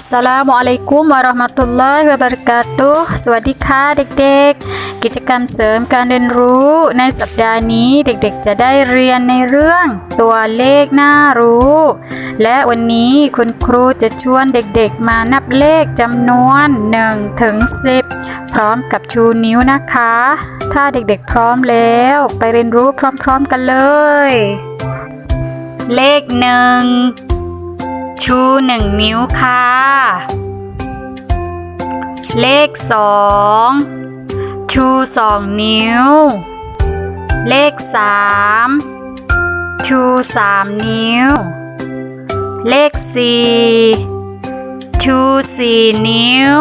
อัสสลามุอะลัยกุมวะเราะห์มะตุลลอฮิวะบะเราะกาตุฮ์สวัสดีค่ะเด็กๆ กิจกรรมเสริมการเรียนรู้ในสัปดาห์นี้เด็กๆ จะได้เรียนในเรื่องตัวเลขน่ารู้ และวันนี้คุณครูจะชวนเด็กๆ มานับเลขจำนวน1ถึง10 พร้อมกับชูนิ้วนะคะ ถ้าเด็กๆพร้อมแล้วไปเรียนรู้พร้อม ๆ กันเลย เลขหนึ่ง ชูหนึ่งนิ้วค่ะ เลขสองชูสองนิ้ว เลขสามชูสามนิ้ว เลขสี่ชูสี่นิ้ว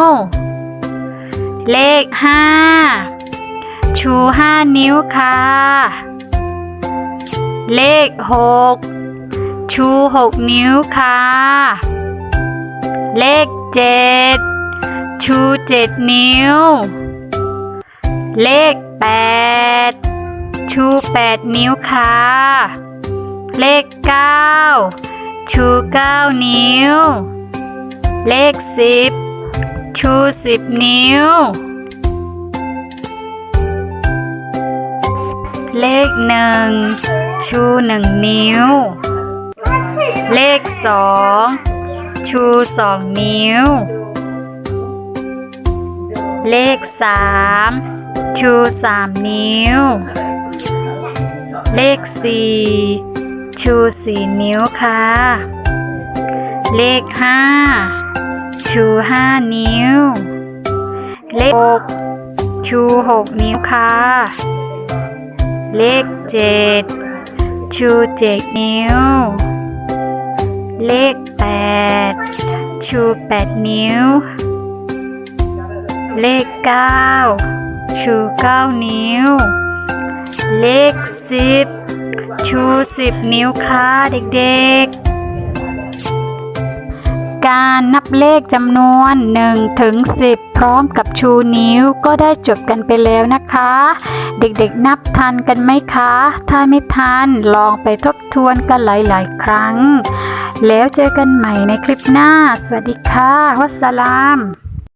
เลขห้าชูห้านิ้วค่ะ เลขหก ชูหกนิ้วค่ะ เลขเจ็ดชูเจ็ดนิ้ว เลขแปดชูแปดนิ้วค่ะ เลขเก้าชูเก้านิ้ว เลขสิบชูสิบนิ้ว เลขหนึ่งชูหนึ่งนิ้ว เลขสองชูสองนิ้ว เลขสามชูสามนิ้ว เลขสี่ชูสี่นิ้วค่ะ เลขห้าชูห้านิ้ว เลขหกชูหกนิ้วค่ะ เลขเจ็ดชูเจ็ดนิ้ว เลขแปดชูแปดนิ้ว เลขเก้าชูเก้านิ้ว เลขสิบชูสิบนิ้วค่ะเด็กๆ การนับเลขจำนวน1ถึง10 พร้อมกับชูนิ้วก็ได้จบกันไปแล้วนะคะ เด็กๆนับทันกันไหมคะ ถ้าไม่ทันลองไปทบทวนกันหลายๆ ครั้ง แล้วเจอกันใหม่ในคลิปหน้า สวัสดีค่ะวัสสลาม